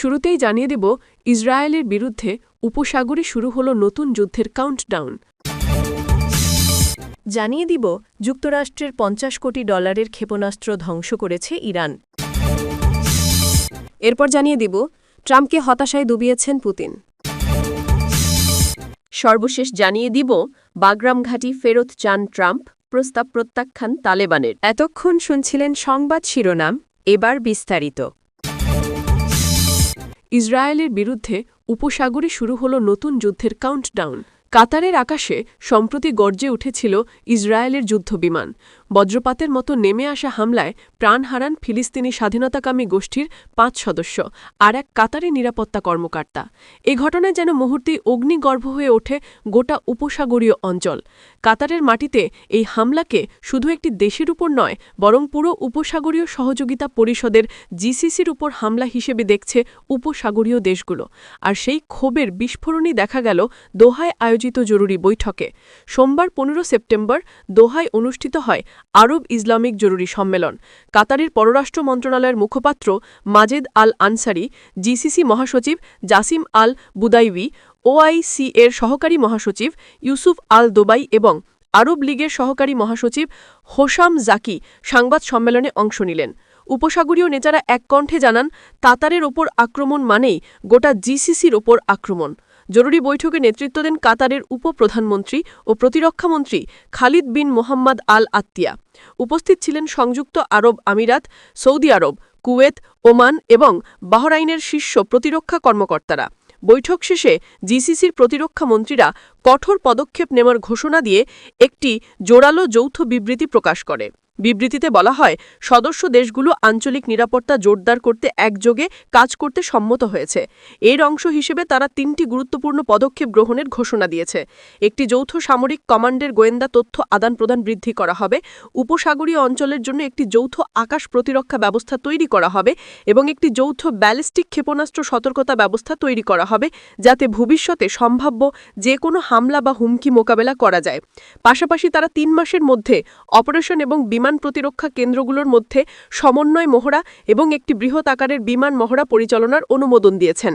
শুরুতেই জানিয়ে দেব, ইসরায়েলের বিরুদ্ধে উপসাগরে শুরু হলো নতুন যুদ্ধের কাউন্টডাউন জানিয়ে দিব, যুক্তরাষ্ট্রের পঞ্চাশ কোটি ডলারের ক্ষেপণাস্ত্র ধ্বংস করেছে ইরান। এরপর জানিয়ে দিব, ট্রাম্পকে হতাশায় ডুবিয়েছেন পুতিন। সর্বশেষ জানিয়ে দিব, বাগরাম ঘাটি ফেরত চান ট্রাম্প, প্রস্তাব প্রত্যাখ্যান তালেবানের। এতক্ষণ শুনছিলেন সংবাদ শিরোনাম, এবার বিস্তারিত। ইসরায়েলের বিরুদ্ধে উপসাগরে শুরু হল নতুন যুদ্ধের কাউন্টডাউন কাতারের আকাশে সম্প্রতি গর্জে উঠেছিল ইসরায়েলের যুদ্ধবিমান। বজ্রপাতের মতো নেমে আসা হামলায় প্রাণ হারান ফিলিস্তিনি স্বাধীনতাকামী গোষ্ঠীর পাঁচ সদস্য আর এক কাতারি নিরাপত্তা কর্মকর্তা। এ ঘটনায় যেন মুহূর্তেই অগ্নিগর্ভ হয়ে ওঠে গোটা উপসাগরীয় অঞ্চল। কাতারের মাটিতে এই হামলাকে শুধু একটি দেশের উপর নয়, বরং পুরো উপসাগরীয় সহযোগিতা পরিষদের জিসিসির উপর হামলা হিসেবে দেখছে উপসাগরীয় দেশগুলো। আর সেই ক্ষোভের বিস্ফোরণই দেখা গেল দোহায় আয়োজিত জরুরি বৈঠকে। সোমবার পনেরো সেপ্টেম্বর দোহায় অনুষ্ঠিত হয় আরব ইসলামিক জরুরি সম্মেলন। কাতারের পররাষ্ট্র মন্ত্রণালয়ের মুখপাত্র মাজেদ আল আনসারি জিসিসি মহাসচিব জাসিম আল বুদাইবি ওআইসি এর সহকারী মহাসচিব ইউসুফ আল দোবাই এবং আরব লীগের সহকারী মহাসচিব হোসাম জাকি সংবাদ সম্মেলনে অংশ নিলেন। উপসাগরীয় নেতারা এক কণ্ঠে জানান তাতারের ওপর আক্রমণ মানেই গোটা জিসিসির ওপর আক্রমণ। জরুরি বৈঠকে নেতৃত্ব দেন কাতারের উপপ্রধানমন্ত্রী ও প্রতিরক্ষামন্ত্রী খালিদ বিন মোহাম্মদ আল আত্তিয়া উপস্থিত ছিলেন সংযুক্ত আরব আমিরাত, সৌদি আরব, কুয়েত, ওমান এবং বাহরাইনের শীর্ষ প্রতিরক্ষা কর্মকর্তারা। বৈঠক শেষে জিসিসির প্রতিরক্ষা মন্ত্রীরা কঠোর পদক্ষেপ নেওয়ার ঘোষণা দিয়ে একটি জোরালো যৌথ বিবৃতি প্রকাশ করে। বিবৃতিতে বলা হয়, সদস্য দেশগুলো আঞ্চলিক নিরাপত্তা জোরদার করতে একযোগে কাজ করতে সম্মত হয়েছে। এর অংশ হিসেবে তারা তিনটি গুরুত্বপূর্ণ পদক্ষেপ গ্রহণের ঘোষণা দিয়েছে। একটি যৌথ সামরিক কমান্ডের গোয়েন্দা তথ্য আদান প্রদান বৃদ্ধি করা হবে, উপসাগরীয় অঞ্চলের জন্য একটি যৌথ আকাশ প্রতিরক্ষা ব্যবস্থা তৈরি করা হবে এবং একটি যৌথ ব্যালিস্টিক ক্ষেপণাস্ত্র সতর্কতা ব্যবস্থা তৈরি করা হবে, যাতে ভবিষ্যতে সম্ভাব্য যে কোনো হামলা বা হুমকি মোকাবেলা করা যায়। পাশাপাশি তারা তিন মাসের মধ্যে অপারেশন এবং বিমান বিমান প্রতিরক্ষা কেন্দ্রগুলোর মধ্যে সমন্বয় মহড়া এবং একটি বৃহৎ আকারের বিমান মহড়া পরিচালনার অনুমোদন দিয়েছেন।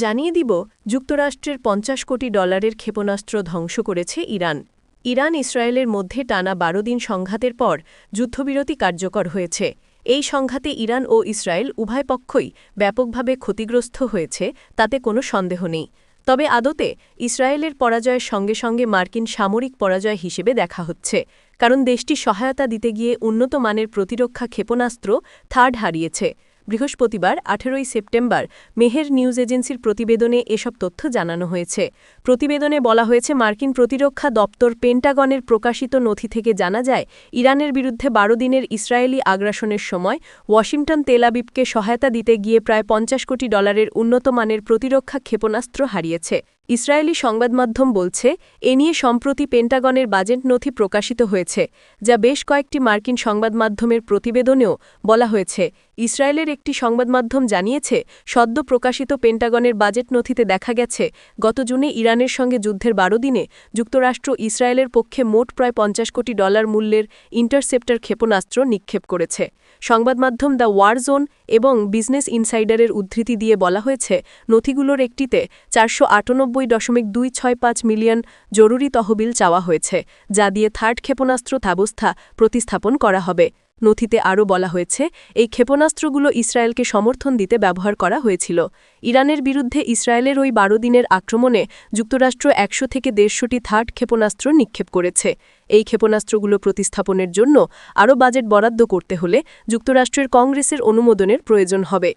জানিয়ে দিব, যুক্তরাষ্ট্রের পঞ্চাশ কোটি ডলারের ক্ষেপণাস্ত্র ধ্বংস করেছে ইরান। ইরান ইসরায়েলের মধ্যে টানা বারো দিন সংঘাতের পর যুদ্ধবিরতি কার্যকর হয়েছে। এই সংঘাতে ইরান ও ইসরায়েল উভয় পক্ষই ব্যাপকভাবে ক্ষতিগ্রস্ত হয়েছে, তাতে কোনো সন্দেহ নেই। তবে আদতে ইসরায়েলের পরাজয়ের সঙ্গে সঙ্গে মার্কিন সামরিক পরাজয় হিসেবে দেখা হচ্ছে, কারণ দেশটি সহায়তা দিতে গিয়ে উন্নত মানের প্রতিরক্ষা ক্ষেপণাস্ত্র থার্ড হারিয়েছে। বৃহস্পতিবার, আঠেরোই সেপ্টেম্বর, মেহের নিউজ এজেন্সির প্রতিবেদনে এসব তথ্য জানানো হয়েছে। প্রতিবেদনে বলা হয়েছে, মার্কিন প্রতিরক্ষা দপ্তর পেন্টাগনের প্রকাশিত নথি থেকে জানা যায়, ইরানের বিরুদ্ধে বারো দিনের ইসরায়েলি আগ্রাসনের সময় ওয়াশিংটন তেলাবিবকে সহায়তা দিতে গিয়ে প্রায় পঞ্চাশ কোটি ডলারের উন্নত মানের প্রতিরক্ষা ক্ষেপণাস্ত্র হারিয়েছে। ইসরায়েলি সংবাদমাধ্যম বলছে, এ নিয়ে সম্প্রতি পেন্টাগনের বাজেট নথি প্রকাশিত হয়েছে, যা বেশ কয়েকটি মার্কিন সংবাদমাধ্যমের প্রতিবেদনেও বলা হয়েছে। ইসরায়েলের একটি সংবাদমাধ্যম জানিয়েছে, সদ্য প্রকাশিত পেন্টাগনের বাজেট নথিতে দেখা গেছে, গত জুনে ইরানের সঙ্গে যুদ্ধের বারো দিনে যুক্তরাষ্ট্র ইসরায়েলের পক্ষে মোট প্রায় পঞ্চাশ কোটি ডলার মূল্যের ইন্টারসেপ্টার ক্ষেপণাস্ত্র নিক্ষেপ করেছে। সংবাদমাধ্যম দ্য ওয়ার জোন এবং বিজনেস ইনসাইডারের উদ্ধৃতি দিয়ে বলা হয়েছে, নথিগুলোর একটিতে চারশো আটানব্বই দশমিক দুই ছয় পাঁচ মিলিয়ন জরুরি তহবিল চাওয়া হয়েছে, যা দিয়ে থার্ড ক্ষেপণাস্ত্র ব্যবস্থা প্রতিস্থাপন করা হবে। নথিতে আরও বলা হয়েছে, এই ক্ষেপণাস্ত্রগুলো ইসরায়েলকে সমর্থন দিতে ব্যবহার করা হয়েছিল। ইরানের বিরুদ্ধে ইসরায়েলের ওই বারো দিনের আক্রমণে যুক্তরাষ্ট্র একশো থেকে দেড়শোটি থার্ড ক্ষেপণাস্ত্র নিক্ষেপ করেছে। এই ক্ষেপণাস্ত্রগুলো প্রতিস্থাপনের জন্য আরও বাজেট বরাদ্দ করতে হলে যুক্তরাষ্ট্রের কংগ্রেসের অনুমোদনের প্রয়োজন হবে।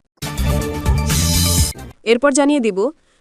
এরপর জানিয়ে দিব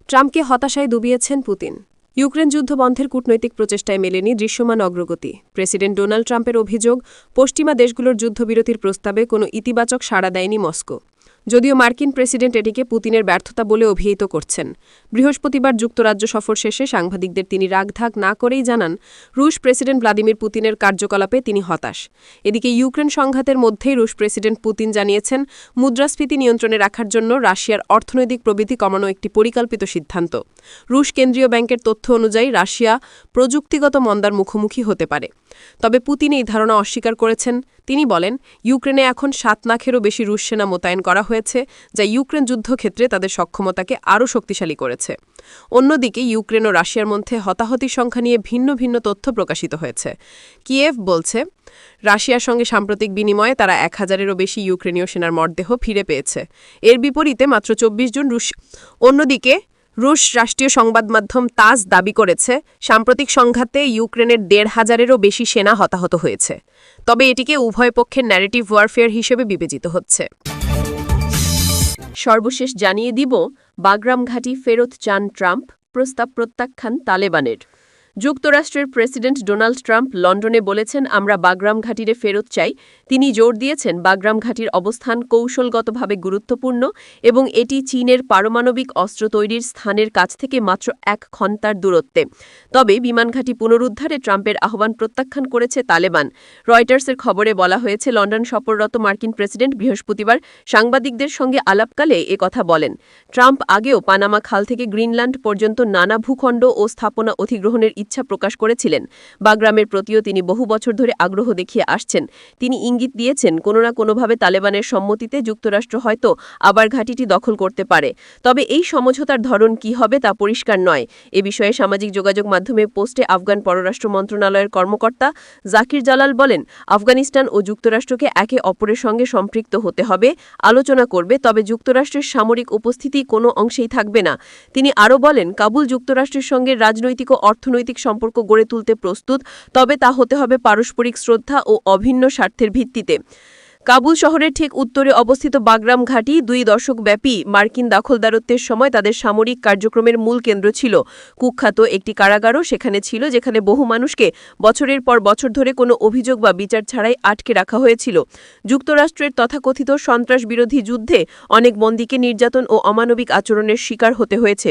ট্রাম্পকে হতাশায় ডুবিয়েছেন পুতিন। ইউক্রেন যুদ্ধ বন্ধের কূটনৈতিক প্রচেষ্টায় মেলেনি দৃশ্যমান অগ্রগতি। প্রেসিডেন্ট ডোনাল্ড ট্রাম্পের অভিযোগ, পশ্চিমা দেশগুলোর যুদ্ধবিরতির প্রস্তাবে কোনো ইতিবাচক সাড়া দেয়নি মস্কো। যদিও মার্কিন প্রেসিডেন্ট এটিকে পুতিনের ব্যর্থতা বলে অভিহিত করছেন। বৃহস্পতিবার যুক্তরাজ্য সফর শেষে সাংবাদিকদের তিনি রাগধাক না করেই জানান, রুশ প্রেসিডেন্ট ভ্লাদিমির পুতিনের কার্যকলাপে তিনি হতাশ। এদিকে ইউক্রেন সংঘাতের মধ্যেই রুশ প্রেসিডেন্ট পুতিন জানিয়েছেন, মুদ্রাস্ফীতি নিয়ন্ত্রণে রাখার জন্য রাশিয়ার অর্থনৈতিক প্রবৃদ্ধি কমানো একটি পরিকল্পিত সিদ্ধান্ত। রুশ কেন্দ্রীয় ব্যাংকের তথ্য অনুযায়ী রাশিয়া প্রযুক্তিগত মন্দার মুখোমুখি হতে পারে। তবে পুতিন এই ধারণা অস্বীকার করেছেন। তিনি বলেন, ইউক্রেনে এখন সাত লাখেরও বেশি রুশ সেনা মোতায়েন করা হয়েছে। হয়েছে, যা ইউক্রেন যুদ্ধক্ষেত্রে তাদের সক্ষমতাকে আরও শক্তিশালী করেছে। অন্যদিকে, ইউক্রেন ও রাশিয়ার মধ্যে হতাহতির সংখ্যা নিয়ে ভিন্ন ভিন্ন তথ্য প্রকাশিত হয়েছে। কিয়েভ বলছে, রাশিয়ার সঙ্গে সাম্প্রতিক বিনিময়ে তারা এক হাজারেরও বেশি ইউক্রেনীয় সেনার মরদেহ ফিরে পেয়েছে। এর বিপরীতে মাত্র চব্বিশ জন রুশ অন্যদিকে, রুশ রাষ্ট্রীয় সংবাদ মাধ্যম তাজ দাবি করেছে, সাম্প্রতিক সংঘাতে ইউক্রেনের দেড় হাজারেরও বেশি সেনা হতাহত হয়েছে। তবে এটিকে উভয় পক্ষের ন্যারেটিভ ওয়ারফেয়ার হিসেবে বিবেচিত হচ্ছে। সর্বশেষ জানিয়ে দিব বাগরাম ঘাটি ফেরত চান ট্রাম্প প্রস্তাব প্রত্যাখ্যান তালেবানের। যুক্তরাষ্ট্রের প্রেসিডেন্ট ডোনাল্ড ট্রাম্প লন্ডনে বলেছেন, আমরা বাগরাম ঘাটিরে ফেরত চাই। তিনি জোর দিয়েছেন, বাগরাম ঘাটির অবস্থান কৌশলগতভাবে গুরুত্বপূর্ণ এবং এটি চীনের পারমাণবিক অস্ত্র তৈরির স্থানের কাছ থেকে মাত্র এক ঘণ্টার দূরত্বে। তবে বিমানঘাটি পুনরুদ্ধারে ট্রাম্পের আহ্বান প্রত্যাখ্যান করেছে তালেবান। রয়টার্সের খবরে বলা হয়েছে, লন্ডন সফররত মার্কিন প্রেসিডেন্ট বৃহস্পতিবার সাংবাদিকদের সঙ্গে আলাপকালে কথা বলেন। ট্রাম্প আগেও পানামা খাল থেকে গ্রিনল্যান্ড পর্যন্ত নানা ভূখণ্ড ও স্থাপনা অধিগ্রহণের ইচ্ছা প্রকাশ করেছিলেন। বাগরামের প্রতিও তিনি বহু বছর ধরে আগ্রহ দেখিয়ে আসছেন। তিনি ইঙ্গিত দিয়েছেন, কোনো না কোনোভাবে তালেবানের সম্মতিতে যুক্তরাষ্ট্র হয়তো আবার ঘাঁটিটি দখল করতে পারে। তবে এই সমঝোতার ধরন কি হবে তা পরিষ্কার নয়। এ বিষয়ে সামাজিক যোগাযোগ মাধ্যমে পোস্টে আফগান পররাষ্ট্র মন্ত্রণালয়ের কর্মকর্তা জাকির জালাল বলেন, আফগানিস্তান ও যুক্তরাষ্ট্রকে একে অপরের সঙ্গে সম্পৃক্ত হতে হবে, আলোচনা করবে, তবে যুক্তরাষ্ট্রের সামরিক উপস্থিতি কোনো অংশেই থাকবে না। তিনি আরও বলেন, কাবুল যুক্তরাষ্ট্রের সঙ্গে রাজনৈতিক ও অর্থনৈতিক সম্পর্ক গড়ে তুলতে প্রস্তুত, তবে তা হতে হবে পারস্পরিক শ্রদ্ধা ও অভিন্ন স্বার্থের ভিত্তিতে। কাবুল শহরের ঠিক উত্তরে অবস্থিত বাগরাম ঘাঁটি দুই দশকব্যাপী মার্কিন দখলদারত্বের সময় তাদের সামরিক কার্যক্রমের মূল কেন্দ্র ছিল। কুখ্যাত একটি কারাগারও সেখানে ছিল, যেখানে বহু মানুষকে বছরের পর বছর ধরে কোনো অভিযোগ বা বিচার ছাড়াই আটকে রাখা হয়েছিল। যুক্তরাষ্ট্রের তথাকথিত সন্ত্রাস বিরোধী যুদ্ধে অনেক বন্দীকে নির্যাতন ও অমানবিক আচরণের শিকার হতে হয়েছে।